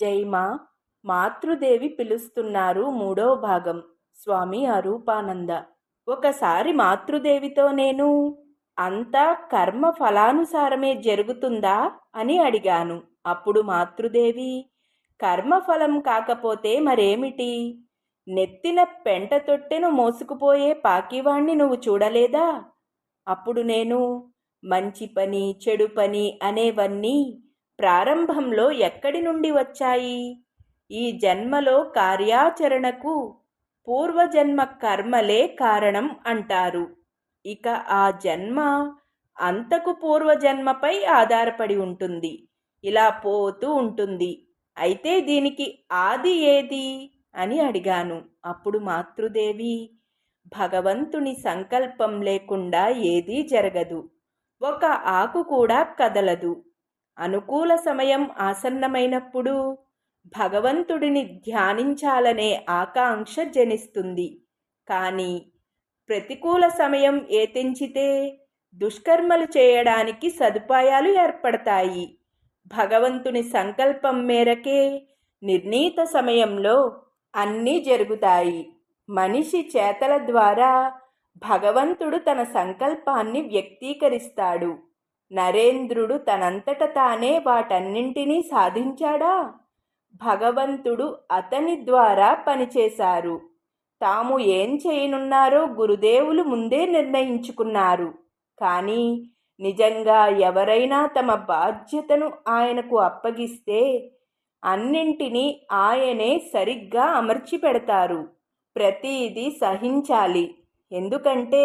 జైమా మాతృదేవి పిలుస్తున్నారు మూడో భాగం. స్వామి అరూపానంద. ఒకసారి మాతృదేవితో నేను అంతా కర్మ ఫలానుసారమే జరుగుతుందా? అని అడిగాను. అప్పుడు మాతృదేవి కర్మఫలం కాకపోతే మరేమిటి? నెత్తిన పెంట తొట్టెను మోసుకుపోయే పాకివాణ్ణి నువ్వు చూడలేదా? అప్పుడు నేను మంచి పని చెడు పని అనేవన్నీ ప్రారంభంలో ఎక్కడి నుండి వచ్చాయి? ఈ జన్మలో కార్యాచరణకు పూర్వజన్మ కర్మలే కారణం అంటారు. ఇక ఆ జన్మ అంతకు పూర్వజన్మపై ఆధారపడి ఉంటుంది. ఇలా పోతూ ఉంటుంది. అయితే దీనికి ఆది ఏది? అని అడిగాను. అప్పుడు మాతృదేవి భగవంతుని సంకల్పం లేకుండా ఏదీ జరగదు. ఒక ఆకు కూడా కదలదు. అనుకూల సమయం ఆసన్నమైనప్పుడు భగవంతుడిని ధ్యానించాలనే ఆకాంక్ష జనిస్తుంది. కానీ ప్రతికూల సమయం ఏ తెంచితే దుష్కర్మలు చేయడానికి సదుపాయాలు ఏర్పడతాయి. భగవంతుని సంకల్పం మేరకే నిర్ణీత సమయంలో అన్నీ జరుగుతాయి. మనిషి చేతల ద్వారా భగవంతుడు తన సంకల్పాన్ని వ్యక్తీకరిస్తాడు. నరేంద్రుడు తనంతట తానే వాటన్నింటినీ సాధించాడా? భగవంతుడు అతని ద్వారా పనిచేశారు. తాము ఏం చేయనున్నారో గురుదేవులు ముందే నిర్ణయించుకున్నారు. కానీ నిజంగా ఎవరైనా తమ బాధ్యతను ఆయనకు అప్పగిస్తే అన్నింటినీ ఆయనే సరిగ్గా అమర్చి పెడతారు ప్రతీది సహించాలి. ఎందుకంటే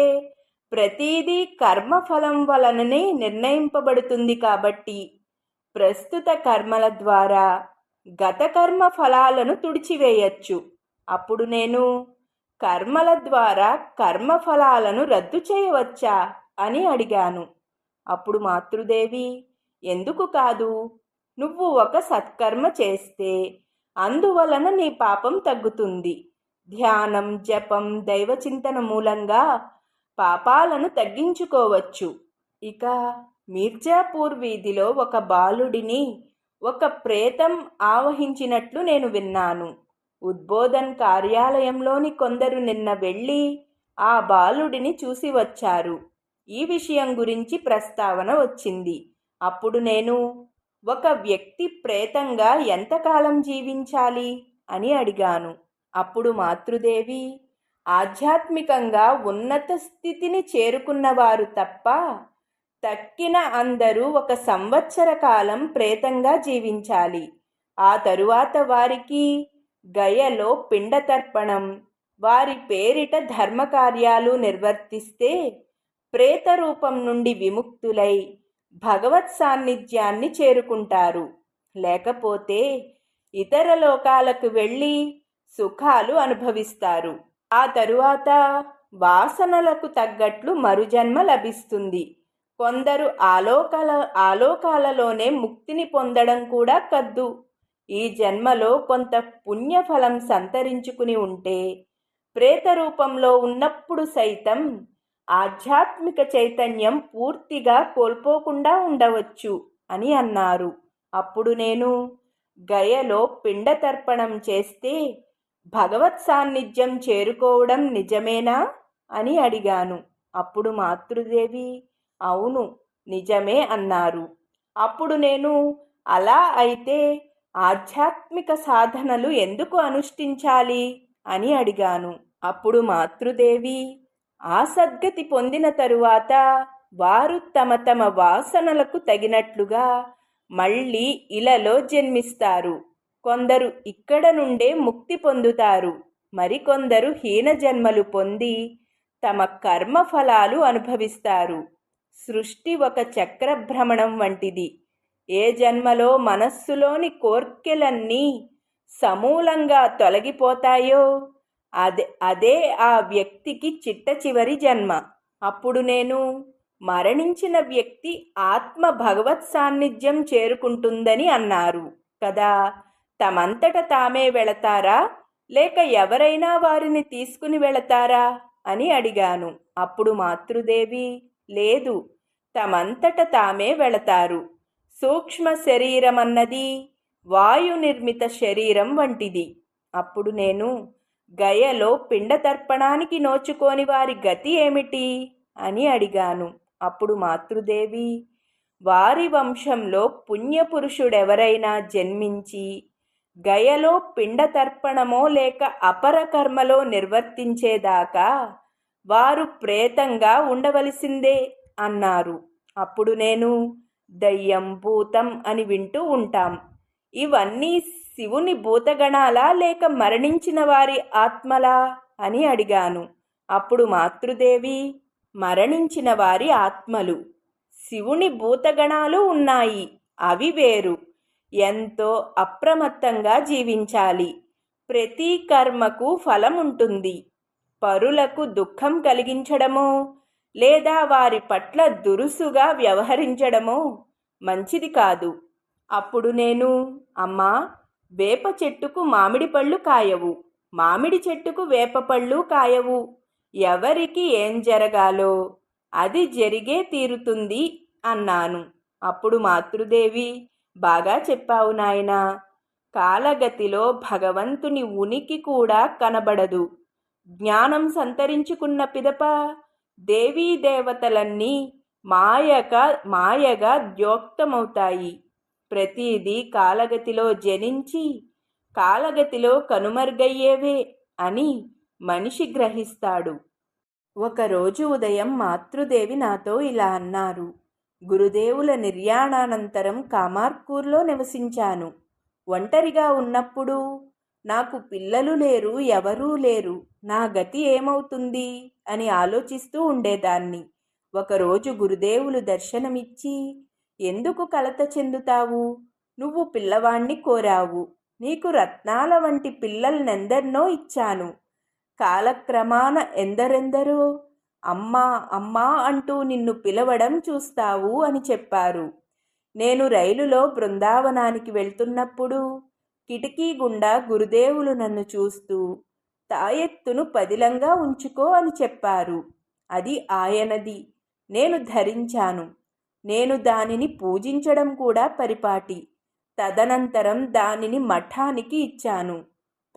ప్రతీదీ కర్మఫలం వలననే నిర్ణయింపబడుతుంది కాబట్టి ప్రస్తుత కర్మల ద్వారా గత కర్మ ఫలాలను తుడిచివేయచ్చు. అప్పుడు నేను కర్మల ద్వారా కర్మఫలాలను రద్దు చేయవచ్చా అని అడిగాను. అప్పుడు మాతృదేవి ఎందుకు కాదు? నువ్వు ఒక సత్కర్మ చేస్తే అందువలన నీ పాపం తగ్గుతుంది. ధ్యానం జపం దైవచింతన మూలంగా పాపాలను తగ్గించుకోవచ్చు. ఇక మీర్జాపూర్ వీధిలో ఒక బాలుడిని ఒక ప్రేతం ఆవహించినట్లు నేను విన్నాను. ఉద్బోధన్ కార్యాలయంలోని కొందరు నిన్న వెళ్ళి ఆ బాలుడిని చూసి వచ్చారు. ఈ విషయం గురించి ప్రస్తావన వచ్చింది. అప్పుడు నేను ఒక వ్యక్తి ప్రేతంగా ఎంతకాలం జీవించాలి? అని అడిగాను. అప్పుడు మాతృదేవి ఆధ్యాత్మికంగా ఉన్నత స్థితిని చేరుకున్నవారు తప్ప తక్కిన అందరూ ఒక సంవత్సర కాలం ప్రేతంగా జీవించాలి. ఆ తరువాత వారికి గయలో పిండతర్పణం వారి పేరిట ధర్మకార్యాలు నిర్వర్తిస్తే ప్రేత రూపం నుండి విముక్తులై భగవత్ సాన్నిధ్యాన్ని చేరుకుంటారు. లేకపోతే ఇతర లోకాలకు వెళ్ళి సుఖాలు అనుభవిస్తారు. ఆ తరువాత వాసనలకు తగ్గట్లు మరుజన్మ లభిస్తుంది. కొందరు ఆలోకాల ఆలోకాలలోనే ముక్తిని పొందడం కూడా కద్దు. ఈ జన్మలో కొంత పుణ్యఫలం సంతరించుకుని ఉంటే ప్రేత రూపంలో ఉన్నప్పుడు సైతం ఆధ్యాత్మిక చైతన్యం పూర్తిగా కోల్పోకుండా ఉండవచ్చు అని అన్నారు. అప్పుడు నేను గయలో పిండతర్పణం చేస్తే భగవత్ సాన్నిధ్యం చేరుకోవడం నిజమేనా? అని అడిగాను. అప్పుడు మాతృదేవి అవును నిజమే అన్నారు. అప్పుడు నేను అలా అయితే ఆధ్యాత్మిక సాధనలు ఎందుకు అనుష్ఠించాలి? అని అడిగాను. అప్పుడు మాతృదేవి ఆ సద్గతి పొందిన తరువాత వారు తమ తమ వాసనలకు తగినట్లుగా మళ్ళీ ఇలలో జన్మిస్తారు. కొందరు ఇక్కడ నుండే ముక్తి పొందుతారు. మరికొందరు హీన జన్మలు పొంది తమ కర్మ ఫలాలు అనుభవిస్తారు. సృష్టి ఒక చక్రభ్రమణం వంటిది. ఏ జన్మలో మనస్సులోని కోర్కెలన్నీ సమూలంగా తొలగిపోతాయో అదే అదే ఆ వ్యక్తికి చిట్ట చివరి జన్మ. అప్పుడు నేను మరణించిన వ్యక్తి ఆత్మ భగవత్ సాన్నిధ్యం చేరుకుంటుందని అన్నారు కదా? తమంతట తామే వెళతారా? లేక ఎవరైనా వారిని తీసుకుని వెళతారా? అని అడిగాను. అప్పుడు మాతృదేవి లేదు తమంతట తామే వెళతారు. సూక్ష్మ శరీరమన్నది వాయు నిర్మిత శరీరం వంటిది. అప్పుడు నేను గయలో పిండ తర్పణానికి నోచుకోని వారి గతి ఏమిటి? అని అడిగాను. అప్పుడు మాతృదేవి వారి వంశంలో పుణ్యపురుషుడెవరైనా జన్మించి గయలో పిండతర్పణమో లేక అపర కర్మలో నిర్వర్తించేదాకా వారు ప్రేతంగా ఉండవలసిందే అన్నారు. అప్పుడు నేను దయ్యం భూతం అని వింటూ ఉంటాం. ఇవన్నీ శివుని భూతగణాలా లేక మరణించిన వారి ఆత్మలా అని అడిగాను. అప్పుడు మాతృదేవి మరణించిన వారి ఆత్మలు. శివుని భూతగణాలు ఉన్నాయి అవి వేరు. ఎంతో అప్రమత్తంగా జీవించాలి. ప్రతి కర్మకు ఫలం ఉంటుంది పరులకు దుఃఖం కలిగించడమో లేదా వారి పట్ల దురుసుగా వ్యవహరించడమో మంచిది కాదు. అప్పుడు నేను అమ్మా వేప చెట్టుకు మామిడి పళ్ళు కాయవు. మామిడి చెట్టుకు వేప పళ్ళు కాయవు. ఎవరికి ఏం జరగాలో అది జరిగే తీరుతుంది అన్నాను. అప్పుడు మాతృదేవి బాగా చెప్పావు నాయనా. కాలగతిలో భగవంతుని ఉనికి కూడా కనబడదు. జ్ఞానం సంతరించుకున్న పిదప దేవీ దేవతలన్నీ మాయక మాయగా ద్యోక్తమవుతాయి. ప్రతిదీ కాలగతిలో జనించి కాలగతిలో కనుమరుగయ్యేవే అని మనిషి గ్రహిస్తాడు. ఒకరోజు ఉదయం మాతృదేవి నాతో ఇలా అన్నారు. గురుదేవుల నిర్యాణానంతరం కామార్కూర్లో నివసించాను. ఒంటరిగా ఉన్నప్పుడు నాకు పిల్లలు లేరు ఎవరూ లేరు. నా గతి ఏమవుతుంది? అని ఆలోచిస్తూ ఉండేదాన్ని. ఒకరోజు గురుదేవులు దర్శనమిచ్చి ఎందుకు కలత చెందుతావు? నువ్వు పిల్లవాణ్ణి కోరావు. నీకు రత్నాల వంటి పిల్లల్నెందరినో ఇచ్చాను. కాలక్రమాన ఎందరెందరో అమ్మా అమ్మా అంటూ నిన్ను పిలవడం చూస్తావు అని చెప్పారు. నేను రైలులో బృందావనానికి వెళ్తున్నప్పుడు కిటికీ గుండా గురుదేవులు నన్ను చూస్తూ తాయెత్తును పదిలంగా ఉంచుకో అని చెప్పారు. అది ఆయనది. నేను ధరించాను. నేను దానిని పూజించడం కూడా పరిపాటి. తదనంతరం దానిని మఠానికి ఇచ్చాను.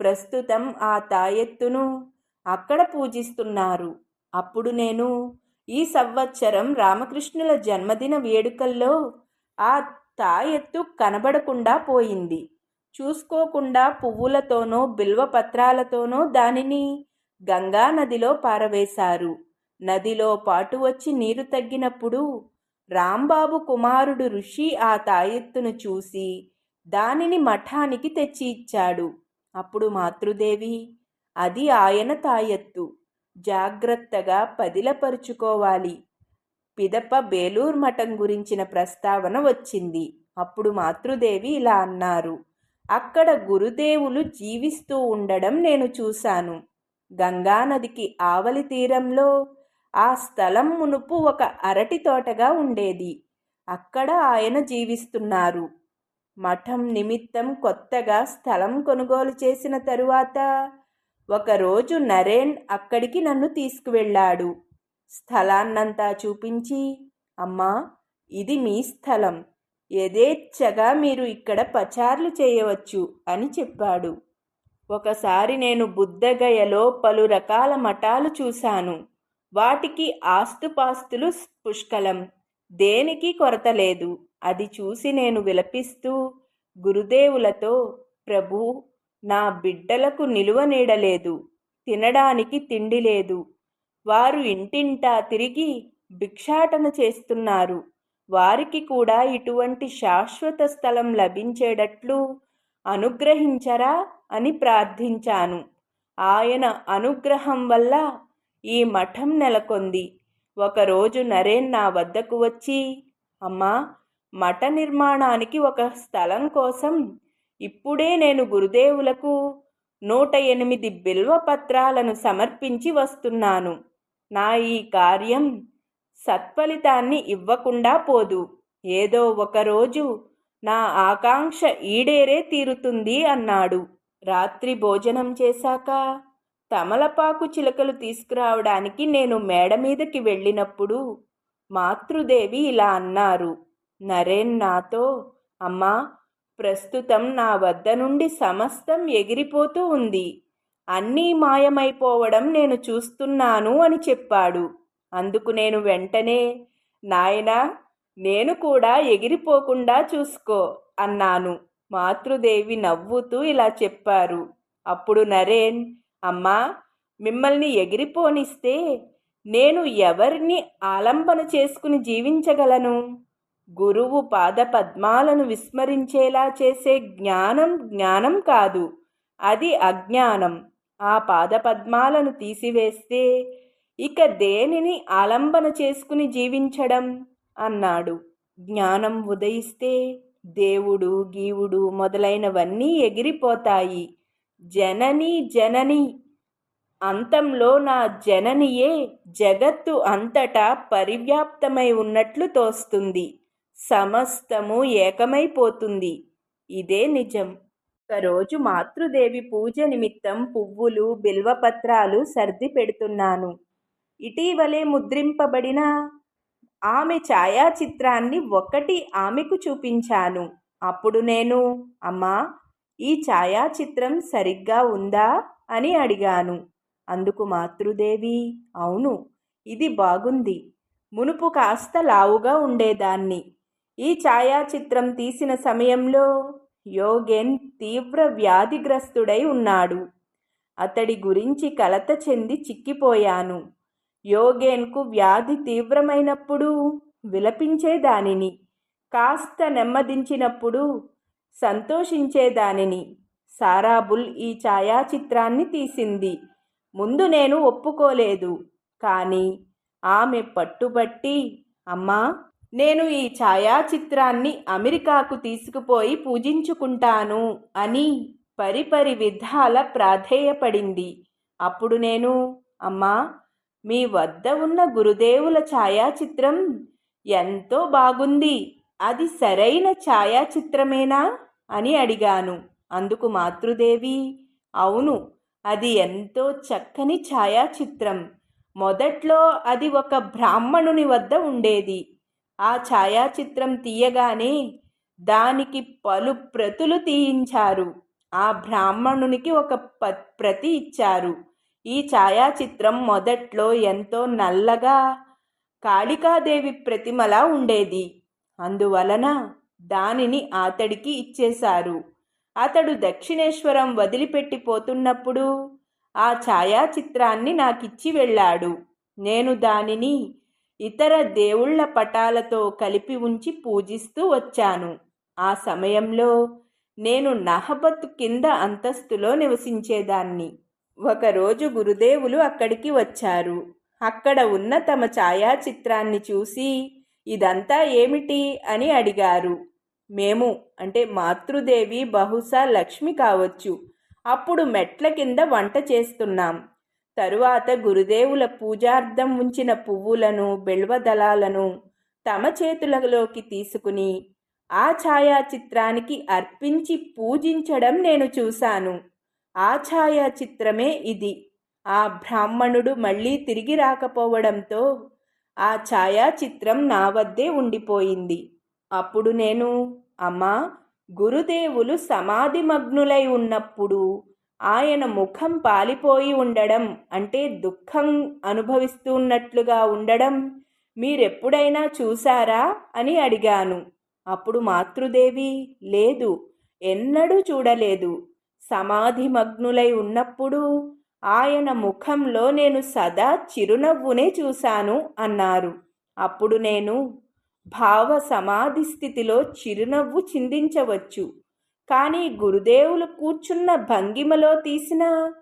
ప్రస్తుతం ఆ తాయెత్తును అక్కడ పూజిస్తున్నారు. అప్పుడు నేను ఈ సంవత్సరం రామకృష్ణుల జన్మదిన వేడుకల్లో ఆ తాయెత్తు కనబడకుండా పోయింది. చూసుకోకుండా పువ్వులతోనో బిల్వపత్రాలతోనో దానిని గంగా నదిలో పారవేశారు. నదిలో పాటు వచ్చి నీరు తగ్గినప్పుడు రాంబాబు కుమారుడు ఋషి ఆ తాయెత్తును చూసి దానిని మఠానికి తెచ్చి ఇచ్చాడు. అప్పుడు మాతృదేవి అది ఆయన తాయెత్తు. జాగ్రత్తగా పదిలపరుచుకోవాలి. పిదప బేలూర్ మఠం గురించిన ప్రస్తావన వచ్చింది. అప్పుడు మాతృదేవి ఇలా అన్నారు. అక్కడ గురుదేవులు జీవిస్తూ ఉండడం నేను చూశాను. గంగానదికి ఆవలి తీరంలో ఆ స్థలం మునుపు ఒక అరటి తోటగా ఉండేది. అక్కడ ఆయన జీవిస్తున్నారు. మఠం నిమిత్తం కొత్తగా స్థలం కొనుగోలు చేసిన తరువాత ఒకరోజు నరేన్ అక్కడికి నన్ను తీసుకువెళ్ళాడు. స్థలాన్నంతా చూపించి అమ్మా ఇది మీ స్థలం. యథేచ్ఛగా మీరు ఇక్కడ పచార్లు చేయవచ్చు అని చెప్పాడు. ఒకసారి నేను బుద్ధగయలో పలు రకాల మఠాలు చూశాను. వాటికి ఆస్తుపాస్తులు పుష్కలం. దేనికి కొరత లేదు. అది చూసి నేను విలపిస్తూ గురుదేవులతో ప్రభు నా బిడ్డలకు నిలువ నీడలేదు తినడానికి తిండి లేదు. వారు ఇంటింటా తిరిగి భిక్షాటన చేస్తున్నారు. వారికి కూడా ఇటువంటి శాశ్వత స్థలం లభించేటట్లు అనుగ్రహించరా అని ప్రార్థించాను. ఆయన అనుగ్రహం వల్ల ఈ మఠం నెలకొంది. ఒకరోజు నరేన్ నా వద్దకు వచ్చి అమ్మా మఠ నిర్మాణానికి ఒక స్థలం కోసం ఇప్పుడే నేను గురుదేవులకు నూట ఎనిమిది బిల్వపత్రాలను సమర్పించి వస్తున్నాను. నా ఈ కార్యం సత్ఫలితాన్ని ఇవ్వకుండా పోదు. ఏదో ఒకరోజు నా ఆకాంక్ష ఈడేరే తీరుతుంది అన్నాడు. రాత్రి భోజనం చేశాక తమలపాకు చిలకలు తీసుకురావడానికి నేను మేడ మీదకి వెళ్ళినప్పుడు మాతృదేవి ఇలా అన్నారు. నరేన్ నాతో అమ్మా ప్రస్తుతం నా వద్ద నుండి సమస్తం ఎగిరిపోతూ ఉంది. అన్నీ మాయమైపోవడం నేను చూస్తున్నాను అని చెప్పాడు. అందుకు నేను వెంటనే నాయనా నేను కూడా ఎగిరిపోకుండా చూసుకో అన్నాను. మాతృదేవి నవ్వుతూ ఇలా చెప్పారు. అప్పుడు నరేన్ అమ్మా మిమ్మల్ని ఎగిరిపోనిస్తే నేను ఎవరిని ఆలంబన చేసుకుని జీవించగలను? గురువు పాదపద్మాలను విస్మరించేలా చేసే జ్ఞానం జ్ఞానం కాదు అది అజ్ఞానం. ఆ పాదపద్మాలను తీసివేస్తే ఇక దేనిని ఆలంబన చేసుకుని జీవించడం? అన్నాడు. జ్ఞానం ఉదయిస్తే దేవుడు గీవుడు మొదలైనవన్నీ ఎగిరిపోతాయి. జనని జనని అంతంలో నా జననియే జగత్తు అంతటా పరివ్యాప్తమై ఉన్నట్లు తోస్తుంది. సమస్తము ఏకమైపోతుంది. ఇదే నిజం. ఒకరోజు మాతృదేవి పూజ నిమిత్తం పువ్వులు బిల్వపత్రాలు సర్ది పెడుతున్నాను. ఇటీవలే ముద్రింపబడిన ఆమె ఛాయాచిత్రాన్ని ఒకటి ఆమెకు చూపించాను. అప్పుడు నేను అమ్మా ఈ ఛాయాచిత్రం సరిగ్గా ఉందా? అని అడిగాను. అందుకు మాతృదేవి అవును ఇది బాగుంది. మునుపు కాస్త లావుగా ఉండేదాన్ని. ఈ ఛాయాచిత్రం తీసిన సమయంలో యోగెన్ తీవ్ర వ్యాధిగ్రస్తుడై ఉన్నాడు. అతడి గురించి కలత చెంది చిక్కిపోయాను. యోగేన్కు వ్యాధి తీవ్రమైనప్పుడు విలపించేదానిని కాస్త నెమ్మదించినప్పుడు సంతోషించేదానిని. సారాబుల్ ఈ ఛాయాచిత్రాన్ని తీసింది. ముందు నేను ఒప్పుకోలేదు కానీ ఆమె పట్టుబట్టి అమ్మా నేను ఈ ఛాయాచిత్రాన్ని అమెరికాకు తీసుకుపోయి పూజించుకుంటాను అని పరిపరి విధాల ప్రాధేయపడింది. అప్పుడు నేను అమ్మా మీ వద్ద ఉన్న గురుదేవుల ఛాయాచిత్రం ఎంతో బాగుంది. అది సరైన ఛాయాచిత్రమేనా? అని అడిగాను. అందుకు మాతృదేవి అవును అది ఎంతో చక్కని ఛాయాచిత్రం. మొదట్లో అది ఒక బ్రాహ్మణుని వద్ద ఉండేది. ఆ ఛాయాచిత్రం తీయగానే దానికి పలు ప్రతులు తీయించారు. ఆ బ్రాహ్మణునికి ఒక ప ప్రతి ఇచ్చారు. ఈ ఛాయాచిత్రం మొదట్లో ఎంతో నల్లగా కాళికాదేవి ప్రతిమలా ఉండేది. అందువలన దానిని అతడికి ఇచ్చేశారు. అతడు దక్షిణేశ్వరం వదిలిపెట్టి పోతున్నప్పుడు ఆ ఛాయాచిత్రాన్ని నాకిచ్చి వెళ్ళాడు. నేను దానిని ఇతర దేవుళ్ళ పటాలతో కలిపి ఉంచి పూజిస్తూ వచ్చాను. ఆ సమయంలో నేను నహబత్ కింద అంతస్తులో నివసించేదాన్ని. ఒకరోజు గురుదేవులు అక్కడికి వచ్చారు. అక్కడ ఉన్న తమ ఛాయాచిత్రాన్ని చూసి ఇదంతా ఏమిటి? అని అడిగారు. మేము అంటే మాతృదేవి బహుశా లక్ష్మి కావచ్చు. అప్పుడు మెట్ల కింద వంట చేస్తున్నాం. తరువాత గురుదేవుల పూజార్థం ఉంచిన పువ్వులను బెల్వదళాలను తమ చేతులలోకి తీసుకుని ఆ ఛాయాచిత్రానికి అర్పించి పూజించడం నేను చూశాను. ఆ ఛాయాచిత్రమే ఇది. ఆ బ్రాహ్మణుడు మళ్ళీ తిరిగి రాకపోవడంతో ఆ ఛాయాచిత్రం నా వద్దే ఉండిపోయింది. అప్పుడు నేను అమ్మా గురుదేవులు సమాధిమగ్నులై ఉన్నప్పుడు ఆయన ముఖం పాలిపోయి ఉండడం అంటే దుఃఖం అనుభవిస్తున్నట్లుగా ఉండడం మీరెప్పుడైనా చూశారా అని అడిగాను. అప్పుడు మాతృదేవి లేదు ఎన్నడూ చూడలేదు. సమాధిమగ్నులై ఉన్నప్పుడు ఆయన ముఖంలో నేను సదా చిరునవ్వునే చూశాను అన్నారు. అప్పుడు నేను భావ సమాధి స్థితిలో చిరునవ్వు చిందించవచ్చు. కానీ గురుదేవులు కూర్చున్న భంగిమలో తీసిన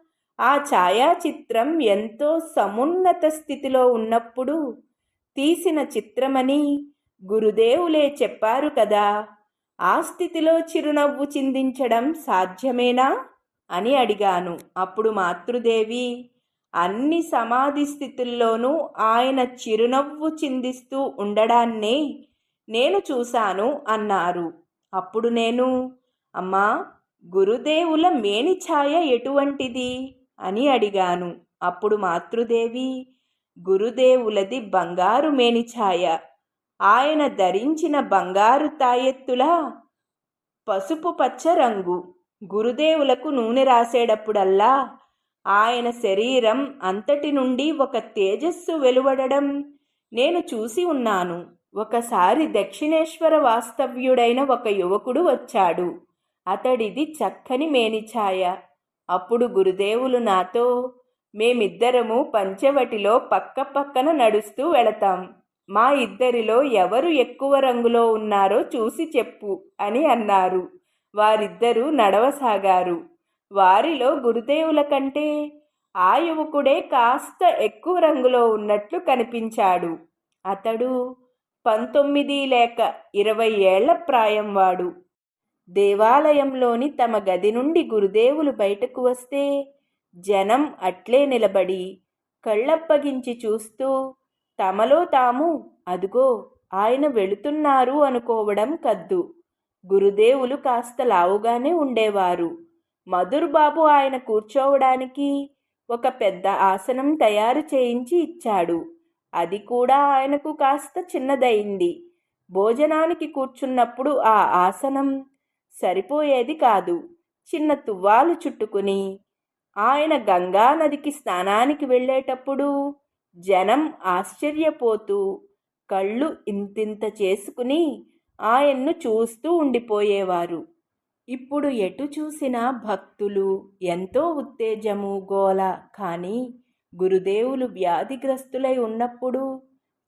ఆ ఛాయాచిత్రం ఎంతో సమున్నత స్థితిలో ఉన్నప్పుడు తీసిన చిత్రమని గురుదేవులే చెప్పారు కదా. ఆ స్థితిలో చిరునవ్వు చిందించడం సాధ్యమేనా? అని అడిగాను. అప్పుడు మాతృదేవి అన్ని సమాధి స్థితుల్లోనూ ఆయన చిరునవ్వు చిందిస్తూ ఉండడాన్నే నేను చూశాను అన్నారు. అప్పుడు నేను అమ్మా గురుదేవుల మేని ఛాయ ఎటువంటిది? అని అడిగాను. అప్పుడు మాతృదేవి గురుదేవులది బంగారు మేని ఛాయ ఆయన ధరించిన బంగారు తాయెత్తుల పసుపు పచ్చ రంగు. గురుదేవులకు నూనె రాసేటప్పుడల్లా ఆయన శరీరం అంతటి నుండి ఒక తేజస్సు వెలువడడం నేను చూసి ఉన్నాను. ఒకసారి దక్షిణేశ్వర వాస్తవ్యుడైన ఒక యువకుడు వచ్చాడు. అతడిది చక్కని మేనిఛాయ. అప్పుడు గురుదేవులు నాతో మేమిద్దరము పంచవటిలో పక్క పక్కన నడుస్తూ వెళతాం. మా ఇద్దరిలో ఎవరు ఎక్కువ రంగులో ఉన్నారో చూసి చెప్పు అని అన్నారు. వారిద్దరూ నడవసాగారు. వారిలో గురుదేవుల కంటే ఆ యువకుడే కాస్త ఎక్కువ రంగులో ఉన్నట్లు కనిపించాడు. అతడు పంతొమ్మిది లేక ఇరవై ఏళ్ళ ప్రాయం వాడు దేవాలయంలోని తమ గది నుండి గురుదేవులు బయటకు వస్తే జనం అట్లే నిలబడి కళ్ళప్పగించి చూస్తూ తమలో తాము అదుగో ఆయన వెళుతున్నారు అనుకోవడం కద్దు. గురుదేవులు కాస్త లావుగానే ఉండేవారు. మధుర్బాబు ఆయన కూర్చోవడానికి ఒక పెద్ద ఆసనం తయారు చేయించి ఇచ్చాడు. అది కూడా ఆయనకు కాస్త చిన్నదయింది. భోజనానికి కూర్చున్నప్పుడు ఆ ఆసనం సరిపోయేది కాదు. చిన్న తువ్వాలు చుట్టుకుని ఆయన గంగా నదికి స్నానానికి వెళ్ళేటప్పుడు జనం ఆశ్చర్యపోతూ కళ్ళు ఇంతింత చేసుకుని ఆయన్ను చూస్తూ ఉండిపోయేవారు. ఇప్పుడు ఎటు చూసినా భక్తులు ఎంతో ఉత్తేజము గోల. కానీ గురుదేవులు వ్యాధిగ్రస్తులై ఉన్నప్పుడు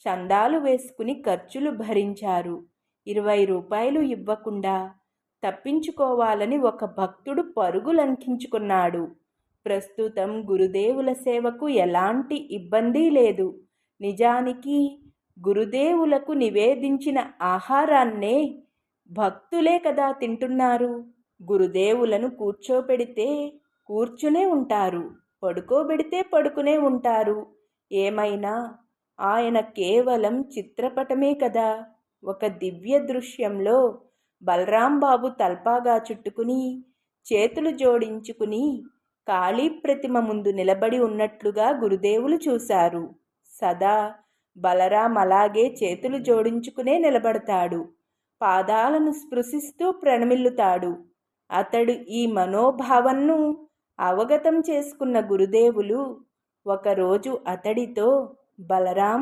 చందాలు వేసుకుని ఖర్చులు భరించారు. ఇరవై రూపాయలు ఇవ్వకుండా తప్పించుకోవాలని ఒక భక్తుడు పరుగులంకించుకున్నాడు. ప్రస్తుతం గురుదేవుల సేవకు ఎలాంటి ఇబ్బంది లేదు. నిజానికి గురుదేవులకు నివేదించిన ఆహారాన్నే భక్తులే కదా తింటున్నారు. గురుదేవులను కూర్చోబెడితే కూర్చునే ఉంటారు. పడుకోబెడితే పడుకునే ఉంటారు. ఏమైనా? ఆయన కేవలం చిత్రపటమే కదా. ఒక దివ్య దృశ్యంలో బలరాంబాబు తల్పాగా చుట్టుకుని చేతులు జోడించుకుని కాళీ ప్రతిమ ముందు నిలబడి ఉన్నట్లుగా గురుదేవులు చూశారు. సదా బలరాం అలాగే చేతులు జోడించుకునే నిలబడతాడు. పాదాలను స్పృశిస్తూ ప్రణమిల్లుతాడు. అతడు ఈ మనోభావన్ను అవగతం చేసుకున్న గురుదేవులు ఒకరోజు అతడితో బలరాం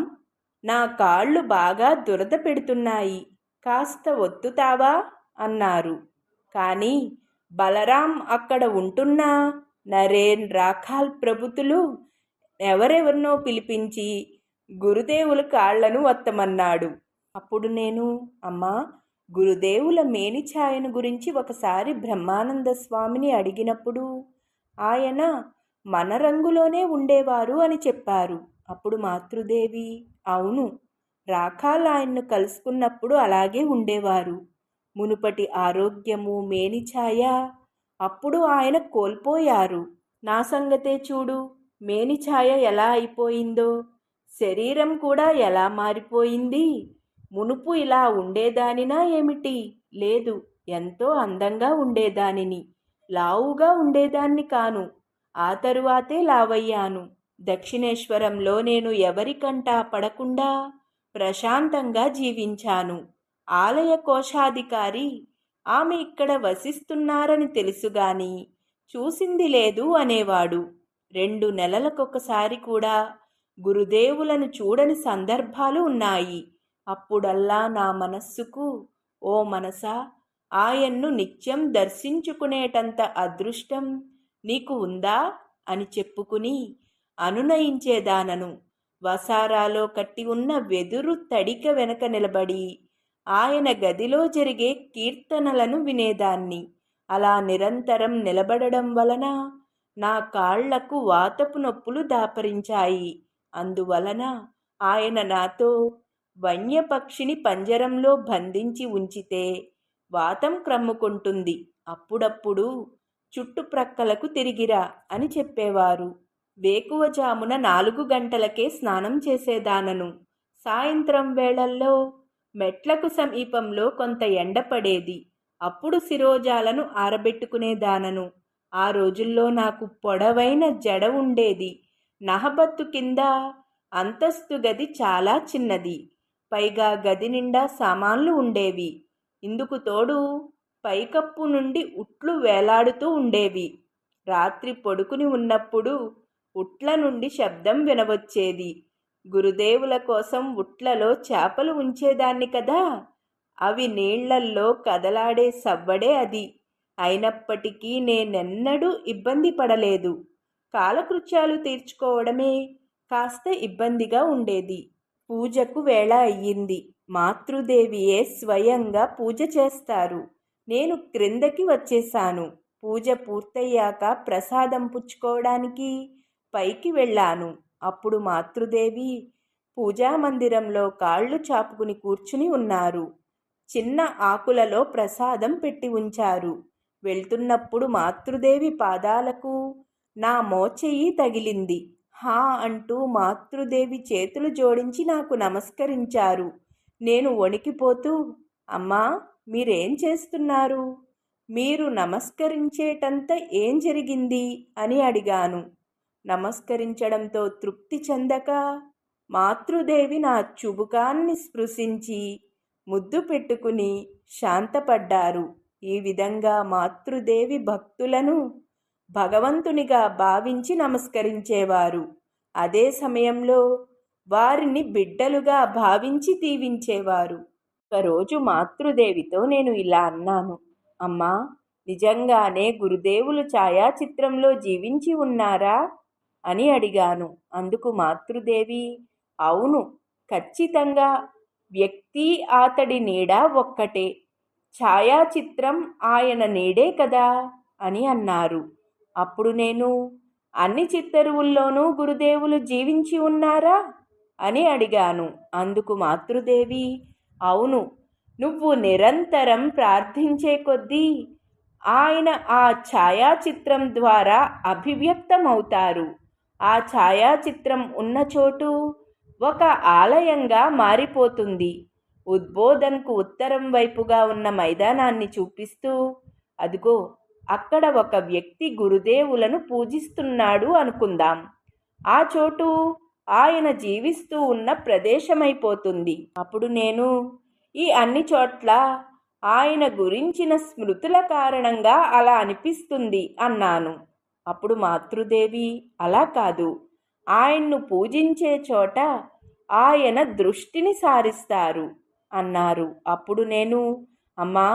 నా కాళ్ళు బాగా దురద పెడుతున్నాయి. కాస్త ఒత్తుతావా? అన్నారు. కానీ బలరాం అక్కడ ఉంటున్నా నరేన్ రాఖాల్ ప్రభుతులు ఎవరెవరినో పిలిపించి గురుదేవుల కాళ్ళను వత్తమన్నాడు. అప్పుడు నేను అమ్మా గురుదేవుల మేనిఛాయను గురించి ఒకసారి బ్రహ్మానంద స్వామిని అడిగినప్పుడు ఆయన మన రంగులోనే ఉండేవారు అని చెప్పారు. అప్పుడు మాతృదేవి అవును రాఖాల్ ఆయన్ను కలుసుకున్నప్పుడు అలాగే ఉండేవారు. మునుపటి ఆరోగ్యము మేనిఛాయ? అప్పుడు ఆయన కోల్పోయారు. నా సంగతే చూడు మేనిఛాయ ఎలా అయిపోయిందో? శరీరం కూడా ఎలా మారిపోయింది? మునుపు ఇలా ఉండేదానినా ఏమిటి? లేదు ఎంతో అందంగా ఉండేదానిని. లావుగా ఉండేదాన్ని కాను. ఆ తరువాతే లావయ్యాను. దక్షిణేశ్వరంలో నేను ఎవరికంటా పడకుండా ప్రశాంతంగా జీవించాను. ఆలయ కోశాధికారి ఆమె ఇక్కడ వసిస్తున్నారని తెలుసుగాని చూసింది లేదు అనేవాడు. రెండు నెలలకొకసారి కూడా గురుదేవులను చూడని సందర్భాలు ఉన్నాయి. అప్పుడల్లా నా మనస్సుకు ఓ మనసా ఆయన్ను నిత్యం దర్శించుకునేటంత అదృష్టం నీకు ఉందా? అని చెప్పుకుని అనునయించేదానను. వసారాలో కట్టి ఉన్న వెదురు తడిక వెనక నిలబడి ఆయన గదిలో జరిగే కీర్తనలను వినేదాన్ని. అలా నిరంతరం నిలబడడం వలన నా కాళ్ళకు వాతపు నొప్పులు దాపరించాయి. అందువలన ఆయన నాతో వన్యపక్షిని పంజరంలో బంధించి ఉంచితే వాతం క్రమ్ముకుంటుంది. అప్పుడప్పుడు చుట్టుప్రక్కలకు తిరిగిరా అని చెప్పేవారు. వేకువజామున నాలుగు గంటలకే స్నానం చేసేదానను. సాయంత్రం వేళల్లో మెట్లకు సమీపంలో కొంత ఎండపడేది అప్పుడు శిరోజాలను ఆరబెట్టుకునేదానను. ఆ రోజుల్లో నాకు పొడవైన జడ ఉండేది. నహబత్తు కింద అంతస్తు గది చాలా చిన్నది. పైగా గది నిండా సామాన్లు ఉండేవి. ఇందుకు తోడు పైకప్పు నుండి ఉట్లు వేలాడుతూ ఉండేవి. రాత్రి పడుకుని ఉన్నప్పుడు ఉట్ల నుండి శబ్దం వినవచ్చేది. గురుదేవుల కోసం ఉట్లలో చేపలు ఉంచేదాన్ని కదా? అవి నీళ్ళల్లో కదలాడే సవ్వడే అది. అయినప్పటికీ నేనెన్నడూ ఇబ్బంది పడలేదు. కాలకృత్యాలు తీర్చుకోవడమే కాస్త ఇబ్బందిగా ఉండేది. పూజకు వేళ అయ్యింది. మాతృదేవియే స్వయంగా పూజ చేస్తారు. నేను క్రిందకి వచ్చేశాను. పూజ పూర్తయ్యాక ప్రసాదం పుచ్చుకోవడానికి పైకి వెళ్ళాను. అప్పుడు మాతృదేవి పూజామందిరంలో కాళ్ళు చాపుకుని కూర్చుని ఉన్నారు. చిన్న ఆకులలో ప్రసాదం పెట్టి ఉంచారు. వెళ్తున్నప్పుడు మాతృదేవి పాదాలకు నా మోచెయ్యి తగిలింది. హా అంటూ మాతృదేవి చేతులు జోడించి నాకు నమస్కరించారు. నేను వణికిపోతూ అమ్మా మీరేం చేస్తున్నారు? మీరు నమస్కరించేటంత ఏం జరిగింది? అని అడిగాను. నమస్కరించడంతో తృప్తి చెందక మాతృదేవి నా చుబుకాన్ని స్పృశించి ముద్దు పెట్టుకుని శాంతపడ్డారు. ఈ విధంగా మాతృదేవి భక్తులను భగవంతునిగా భావించి నమస్కరించేవారు. అదే సమయంలో వారిని బిడ్డలుగా భావించి దీవించేవారు. ఒకరోజు మాతృదేవితో నేను ఇలా అన్నాను. అమ్మా నిజంగానే గురుదేవులు ఛాయాచిత్రంలో జీవించి ఉన్నారా? అని అడిగాను. అందుకు మాతృదేవి అవును ఖచ్చితంగా వ్యక్తి అతడి నీడ ఒక్కటే. ఛాయాచిత్రం ఆయన నీడే కదా అని అన్నారు. అప్పుడు నేను అన్ని చిత్తరువుల్లోనూ గురుదేవులు జీవించి ఉన్నారా? అని అడిగాను. అందుకు మాతృదేవి అవును నువ్వు నిరంతరం ప్రార్థించే కొద్దీ ఆయన ఆ ఛాయాచిత్రం ద్వారా అభివ్యక్తమవుతారు. ఆ ఛాయాచిత్రం ఉన్న చోటు ఒక ఆలయంగా మారిపోతుంది. ఉద్బోధన్కు ఉత్తరం వైపుగా ఉన్న మైదానాన్ని చూపిస్తూ అదిగో అక్కడ ఒక వ్యక్తి గురుదేవులను పూజిస్తున్నాడు అనుకుందాం. ఆ చోటు ఆయన జీవిస్తూ ఉన్న ప్రదేశమైపోతుంది. అప్పుడు నేను ఈ అన్ని చోట్ల ఆయన గురించిన స్మృతుల కారణంగా అలా అనిపిస్తుంది అన్నాను. అప్పుడు మాతృదేవి అలా కాదు. ఆయన్ను పూజించే చోట ఆయన దృష్టిని సారిస్తారు అన్నారు. అప్పుడు నేను అమ్మా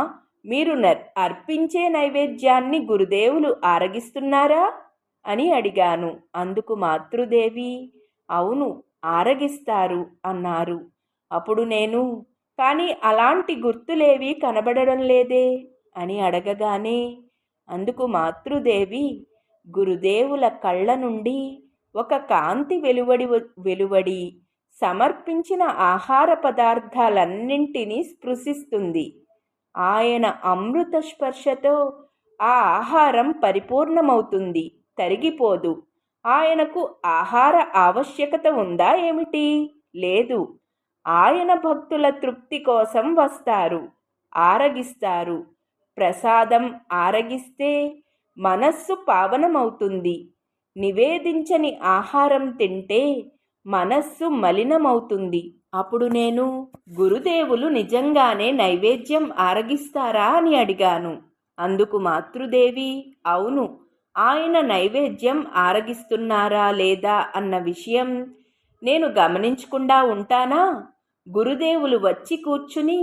మీరు అర్పించే నైవేద్యాన్ని గురుదేవులు ఆరగిస్తున్నారా? అని అడిగాను. అందుకు మాతృదేవి అవును ఆరగిస్తారు అన్నారు. అప్పుడు నేను కానీ అలాంటి గుర్తులేవి కనబడడం లేదే? అని అడగగానే అందుకు మాతృదేవి గురుదేవుల కళ్ళ నుండి ఒక కాంతి వెలువడి వెలువడి సమర్పించిన ఆహార పదార్థాలన్నింటినీ స్పృశిస్తుంది. ఆయన అమృత స్పర్శతో ఆ ఆహారం పరిపూర్ణమవుతుంది. తరిగిపోదు. ఆయనకు ఆహార ఆవశ్యకత ఉందా ఏమిటి? లేదు. ఆయన భక్తుల తృప్తి కోసం వస్తారు. ఆరగిస్తారు. ప్రసాదం ఆరగిస్తే మనస్సు పావనమవుతుంది. నివేదించని ఆహారం తింటే మనస్సు మలినమవుతుంది. అప్పుడు నేను గురుదేవులు నిజంగానే నైవేద్యం ఆరగిస్తారా అని అడిగాను. అందుకు మాతృదేవి అవును ఆయన నైవేద్యం ఆరగిస్తున్నారా లేదా అన్న విషయం నేను గమనించకుండా ఉంటానా? గురుదేవులు వచ్చి కూర్చుని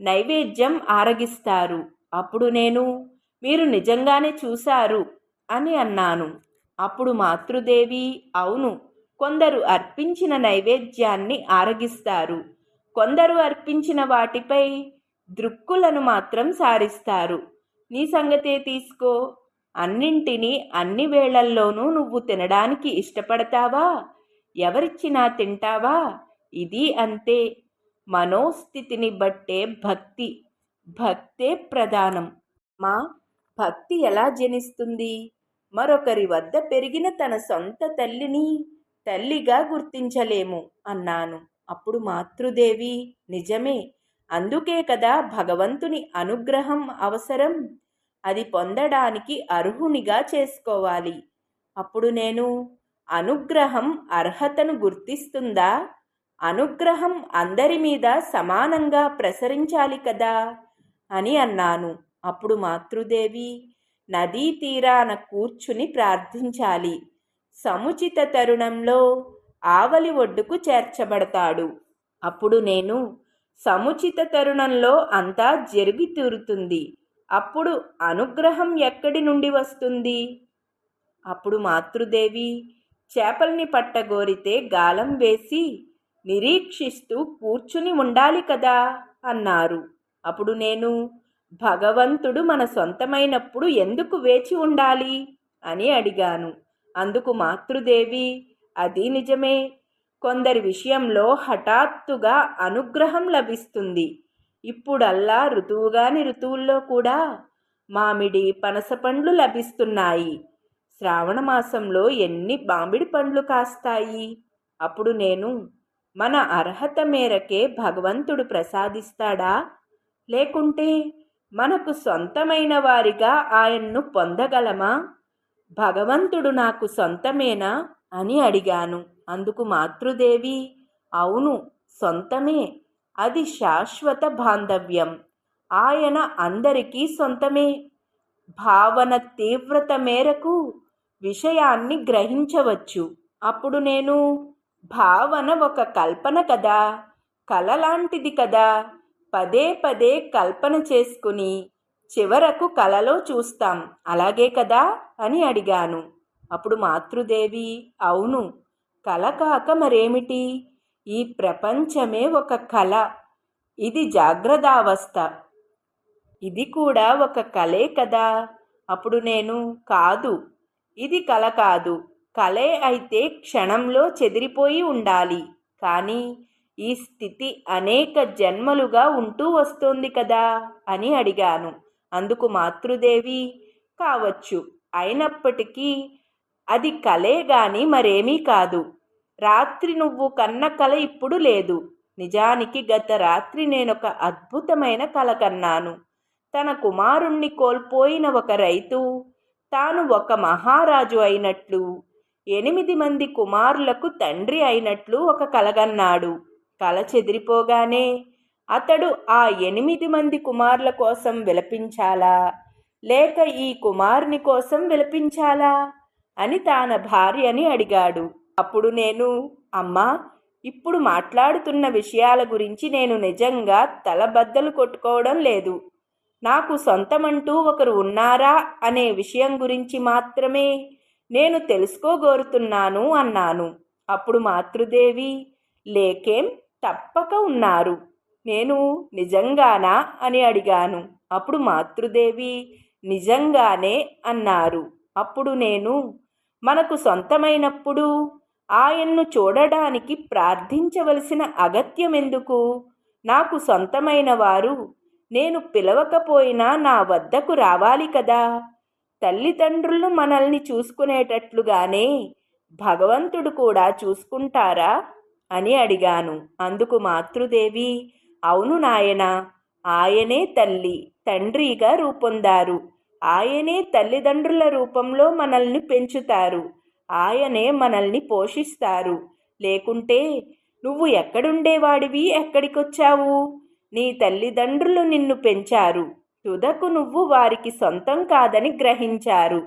నైవేద్యం ఆరగిస్తారు. అప్పుడు నేను మీరు నిజంగానే చూశారు అని అన్నాను. అప్పుడు మాతృదేవి అవును కొందరు అర్పించిన నైవేద్యాన్ని ఆరగిస్తారు. కొందరు అర్పించిన వాటిపై దృక్కులను మాత్రం సారిస్తారు. నీ సంగతే తీసుకో. అన్నింటినీ అన్ని వేళల్లోనూ నువ్వు తినడానికి ఇష్టపడతావా? ఎవరిచ్చినా తింటావా? ఇది అంతే. మనోస్థితిని బట్టే భక్తి. భక్తే ప్రధానం. మా భక్తి ఎలా జనిస్తుంది? మరొకరి వద్ద పెరిగిన తన సొంత తల్లిని తల్లిగా గుర్తించలేము అన్నాను. అప్పుడు మాతృదేవి నిజమే అందుకే కదా భగవంతుని అనుగ్రహం అవసరం. అది పొందడానికి అర్హునిగా చేసుకోవాలి. అప్పుడు నేను అనుగ్రహం అర్హతను గుర్తిస్తుందా? అనుగ్రహం అందరి మీద సమానంగా ప్రసరించాలి కదా అని అన్నాను. అప్పుడు మాతృదేవి నదీ తీరాన కూర్చుని ప్రార్థించాలి. సముచిత తరుణంలో ఆవలి ఒడ్డుకు చేర్చబడతాడు. అప్పుడు నేను సముచిత తరుణంలో అంతా జరిగి తీరుతుంది. అప్పుడు అనుగ్రహం ఎక్కడి నుండి వస్తుంది? అప్పుడు మాతృదేవి చేపల్ని పట్టగోరితే గాలం వేసి నిరీక్షిస్తూ కూర్చుని ఉండాలి కదా అన్నారు. అప్పుడు నేను భగవంతుడు మన సొంతమైనప్పుడు ఎందుకు వేచి ఉండాలి? అని అడిగాను. అందుకు మాతృదేవి అది నిజమే. కొందరి విషయంలో హఠాత్తుగా అనుగ్రహం లభిస్తుంది. ఇప్పుడల్లా ఋతువుగాని ఋతువుల్లో కూడా మామిడి పనస పండ్లు లభిస్తున్నాయి. శ్రావణ మాసంలో ఎన్ని మామిడి పండ్లు కాస్తాయి? అప్పుడు నేను మన అర్హత మేరకే భగవంతుడు ప్రసాదిస్తాడా? లేకుంటే మనకు సొంతమైన వారిగా ఆయన్ను పొందగలమా? భగవంతుడు నాకు సొంతమేనా? అని అడిగాను. అందుకు మాతృదేవి అవును సొంతమే. అది శాశ్వత బాంధవ్యం. ఆయన అందరికీ సొంతమే. భావన తీవ్రత మేరకు విషయాన్ని గ్రహించవచ్చు. అప్పుడు నేను భావన ఒక కల్పన కదా? కల లాంటిది కదా? పదే పదే కల్పన చేసుకుని చివరకు కలలో చూస్తాం. అలాగే కదా? అని అడిగాను. అప్పుడు మాతృదేవి అవును. కల కాక మరేమిటి? ఈ ప్రపంచమే ఒక కళ ఇది జాగ్రత్తావస్థ. ఇది కూడా ఒక కలే కదా? అప్పుడు నేను కాదు. ఇది కల కాదు. కలే అయితే క్షణంలో చెదిరిపోయి ఉండాలి. కానీ ఈ స్థితి అనేక జన్మలుగా ఉంటూ వస్తోంది కదా? అని అడిగాను. అందుకు మాతృదేవి కావచ్చు అయినప్పటికీ అది కలే గాని మరేమీ కాదు. రాత్రి నువ్వు కన్న కల ఇప్పుడు లేదు. నిజానికి గత రాత్రి నేనొక అద్భుతమైన కల కన్నాను. తన కుమారుణ్ణి కోల్పోయిన ఒక రైతు తాను ఒక మహారాజు అయినట్లు ఎనిమిది మంది కుమారులకు తండ్రి అయినట్లు ఒక కలగన్నాడు కల చెదిరిపోగానే అతడు ఆ ఎనిమిది మంది కుమారుల కోసం విలపించాలా? లేక ఈ కుమారుని కోసం విలపించాలా? అని తాన భార్యని అడిగాడు. అప్పుడు నేను అమ్మా ఇప్పుడు మాట్లాడుతున్న విషయాల గురించి నేను నిజంగా తలబద్దలు కొట్టుకోవడం లేదు. నాకు సొంతమంటూ ఒకరు ఉన్నారా అనే విషయం గురించి మాత్రమే నేను తెలుసుకోగోరుతున్నాను అన్నాను. అప్పుడు మాతృదేవి లేకేం? తప్పక ఉన్నారు. నేను నిజంగానా అని అడిగాను. అప్పుడు మాతృదేవి నిజంగానే అన్నారు. అప్పుడు నేను మనకు సొంతమైనప్పుడు ఆయన్ను చూడడానికి ప్రార్థించవలసిన అగత్యమెందుకు? నాకు సొంతమైన వారు నేను పిలవకపోయినా నా వద్దకు రావాలి కదా? తల్లిదండ్రులు మనల్ని చూసుకునేటట్లుగానే భగవంతుడు కూడా చూసుకుంటారా? అని అడిగాను. అందుకు మాతృదేవి అవును నాయన ఆయనే తల్లి తండ్రిగా రూపొందారు. ఆయనే తల్లిదండ్రుల రూపంలో మనల్ని పెంచుతారు. ఆయనే మనల్ని పోషిస్తారు. లేకుంటే నువ్వు ఎక్కడుండేవాడివి? ఎక్కడికొచ్చావు? నీ తల్లిదండ్రులు నిన్ను పెంచారు. తుదకు నువ్వు వారికి సొంతం కాదని గ్రహించారు.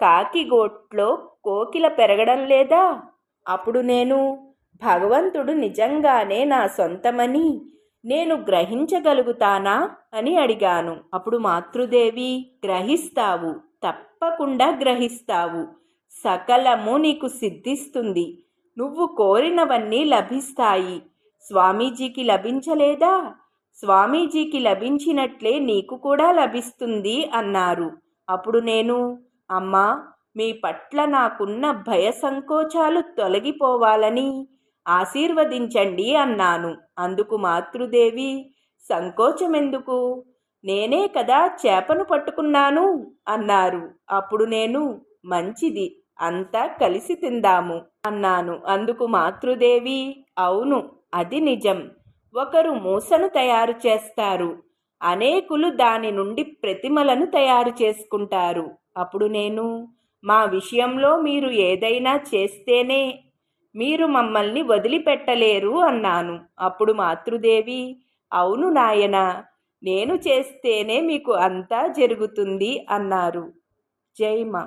కాకి గోట్లో కోకిల పెరగడం లేదా? అప్పుడు నేను భగవంతుడు నిజంగానే నా సొంతమని నేను గ్రహించగలుగుతానా అని అడిగాను. అప్పుడు మాతృదేవి గ్రహిస్తావు తప్పకుండా గ్రహిస్తావు. సకలము నీకు సిద్ధిస్తుంది. నువ్వు కోరినవన్నీ లభిస్తాయి. స్వామీజీకి లభించలేదా? స్వామీజీకి లభించినట్లే నీకు కూడా లభిస్తుంది అన్నారు. అప్పుడు నేను అమ్మా మీ పట్ల నాకున్న భయ సంకోచాలు తొలగిపోవాలని ఆశీర్వదించండి అన్నాను. అందుకు మాతృదేవి సంకోచమెందుకు? నేనే కదా చేపను పట్టుకున్నాను అన్నారు. అప్పుడు నేను మంచిది అంతా కలిసి తిందాము అన్నాను. అందుకు మాతృదేవి అవును అది నిజం. ఒకరు మూసను తయారు చేస్తారు. అనేకులు దాని నుండి ప్రతిమలను తయారు చేసుకుంటారు. అప్పుడు నేను మా విషయంలో మీరు ఏదైనా చేస్తేనే మీరు మమ్మల్ని వదిలిపెట్టలేరు అన్నాను. అప్పుడు మాతృదేవి అవును నాయన నేను చేస్తేనే మీకు అంతా జరుగుతుంది అన్నారు. జై మా.